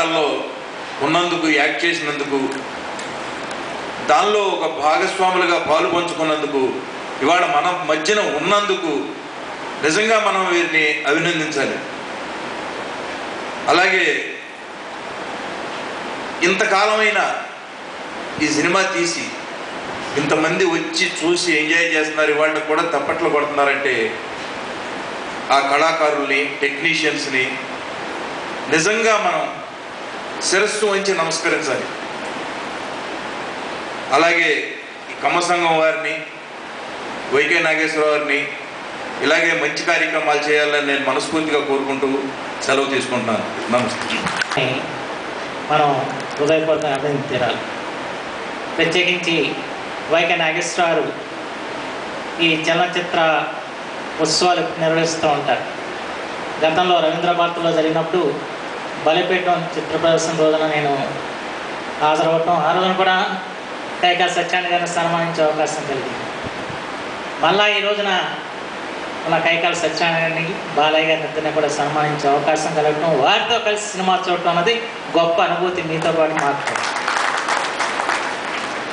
నాటకాల్లో ఉన్నందుకు యాక్ట్ చేసినందుకు దానిలో ఒక భాగస్వాములుగా పాలు పంచుకున్నందుకు ఇవాళ మన మధ్యన ఉన్నందుకు నిజంగా మనం వీరిని అభినందించాలి. అలాగే ఇంతకాలమైన ఈ సినిమా తీసి ఇంతమంది వచ్చి చూసి ఎంజాయ్ చేస్తున్నారు ఇవాళ కూడా తప్పట్లు కొడుతున్నారంటే ఆ కళాకారుల్ని టెక్నీషియన్స్ని నిజంగా మనం శిరస్సు వంచి నమస్కరించాలి. అలాగే కమ్మ సంఘం వారిని వైకే నాగేశ్వర వారిని ఇలాగే మంచి కార్యక్రమాలు చేయాలని నేను మనస్ఫూర్తిగా కోరుకుంటూ సెలవు తీసుకుంటున్నాను. నమస్తే. అని మనం హృదయపూర్వకంగా అభినందన తీరాలి. ప్రత్యేకించి వైకే నాగేశ్వర గారు ఈ చలనచిత్ర ఉత్సవాలు నిర్వహిస్తూ ఉంటారు. గతంలో రవీంద్ర భారతిలో జరిగినప్పుడు బలిపీఠం చిత్ర ప్రదర్శన రోజున నేను హాజరవటం ఆ రోజున కూడా కైకా సత్యాన్ని గారిని సన్మానించే అవకాశం కలిగింది. మళ్ళా ఈ రోజున మన కైకాల సత్యనారాయణని బాలయ్య గారిని ఇద్దరిని కూడా సన్మానించే అవకాశం కలగటం. వారితో కలిసి సినిమా చూడటం అన్నది గొప్ప అనుభూతి మీతో పాటు మాకు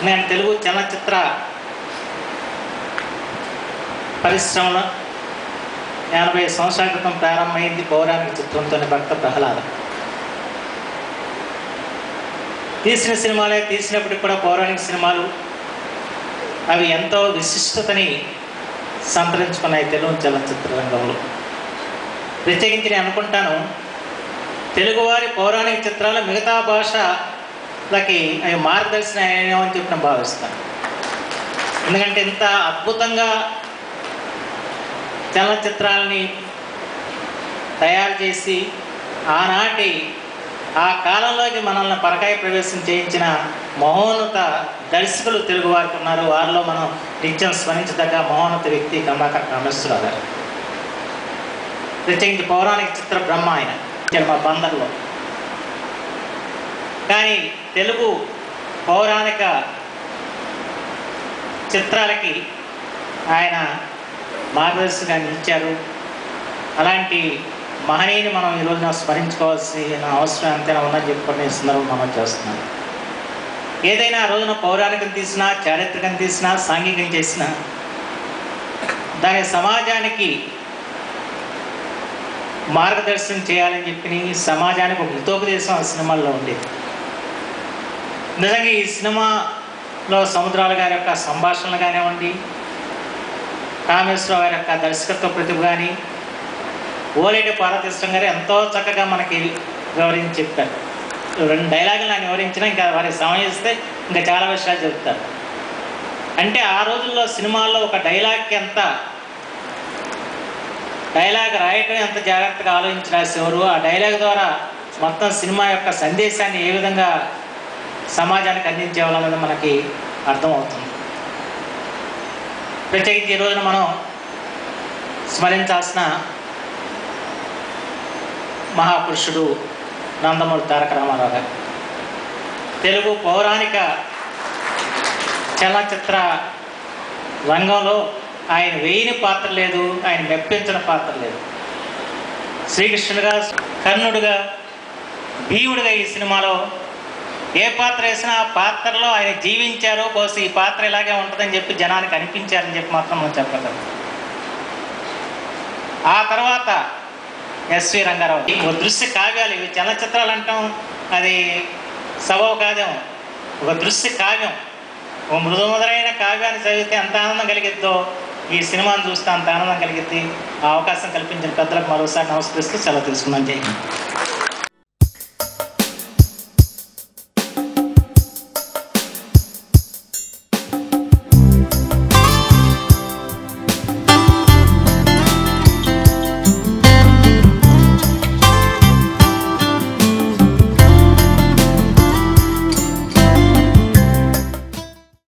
నేను తెలుగు చలనచిత్ర పరిశ్రమలో ఎనభై సంవత్సరాల క్రితం ప్రారంభమైంది పౌరాణిక చిత్రంతోని భక్త ప్రహ్లాదం. తీసిన సినిమాలే తీసినప్పటికి కూడా పౌరాణిక సినిమాలు అవి ఎంతో విశిష్టతని సంతరించుకున్నాయి తెలుగు చలనచిత్ర రంగంలో ప్రత్యేకించి నేను అనుకుంటాను తెలుగువారి పౌరాణిక చిత్రాలు మిగతా భాషలకి అవి మార్గదర్శనం అయ్యాయో అని చెప్పి నేను భావిస్తాను. ఎందుకంటే ఇంత అద్భుతంగా చలనచిత్రాలని తయారు చేసి ఆనాటి ఆ కాలంలోకి మనల్ని పరకాయ ప్రవేశం చేయించిన మహోన్నత దర్శకులు తెలుగు వారికి ఉన్నారు. వారిలో మనం నిత్యం స్మరించదగ్గ మహోన్నత వ్యక్తి కమలాకర్ కామేశ్వరరావు గారు. ప్రత్యేకించి పౌరాణిక చిత్ర బ్రహ్మ ఆయన మా బందర్లో కానీ తెలుగు పౌరాణిక చిత్రాలకి ఆయన మార్గదర్శిగా నిలిచారు అలాంటి మహనీయుని మనం ఈ రోజున స్మరించుకోవాల్సిన అవసరం ఎంతైనా ఉందని చెప్పుకునే సందర్భం మనం చేస్తున్నాం. ఏదైనా ఆ రోజున పౌరాణికం తీసినా చారిత్రకం తీసినా సాంఘికం చేసినా దాని సమాజానికి మార్గదర్శనం చేయాలని చెప్పి సమాజానికి ఒక హితోపదేశం ఆ సినిమాల్లో ఉండేది. నిజంగా ఈ సినిమాలో సముద్రాల గారి యొక్క సంభాషణలు కానివ్వండి కామేశ్వరరావు గారి యొక్క దర్శకత్వ ప్రతిభ కానీ ఓలేటి పార్వతీశ్వరం గారు ఎంతో చక్కగా మనకి వివరించి చెప్పారు. రెండు డైలాగులు ఆయన వివరించినా ఇంకా వారికి సమయం ఇస్తే ఇంకా చాలా విషయాలు చెప్తారు. అంటే ఆ రోజుల్లో సినిమాల్లో ఒక డైలాగ్కి ఎంత డైలాగ్ రాయటం ఎంత జాగ్రత్తగా ఆలోచించి రాసేవారు ఆ డైలాగ్ ద్వారా మొత్తం సినిమా యొక్క సందేశాన్ని ఏ విధంగా సమాజానికి అందించేవాళ్ళన్నది మనకి అర్థమవుతుంది. ప్రత్యేకించి ఈ రోజున మనం స్మరించాల్సిన మహాపురుషుడు నందమూరి తారక రామారావు గారు. తెలుగు పౌరాణిక చలనచిత్ర రంగంలో ఆయన వేయని పాత్ర లేదు ఆయన మెప్పించిన పాత్ర లేదు. శ్రీకృష్ణుడిగా కర్ణుడుగా భీముడుగా ఈ సినిమాలో ఏ పాత్ర వేసినా ఆ పాత్రలో ఆయన జీవించారో బహుశా ఈ పాత్ర ఇలాగే ఉంటుందని చెప్పి జనానికి అనిపించారని చెప్పి మాత్రం మనం చెప్పగలం. ఆ తర్వాత ఎస్వి రంగారావు. ఒక దృశ్య కావ్యాలు ఇవి చలనచిత్రాలు అంటాం. అది సభవ కావ్యం ఒక దృశ్య కావ్యం. ఓ మృదుమధురైన కావ్యాన్ని చదివితే ఎంత ఆనందం కలిగిద్దో. ఈ సినిమాను చూస్తే అంత ఆనందం కలిగిద్ది. ఆ అవకాశం కల్పించిన పెద్దలకు మరోసారి నమస్కరిస్తూ సెలవు తీసుకున్నాను జై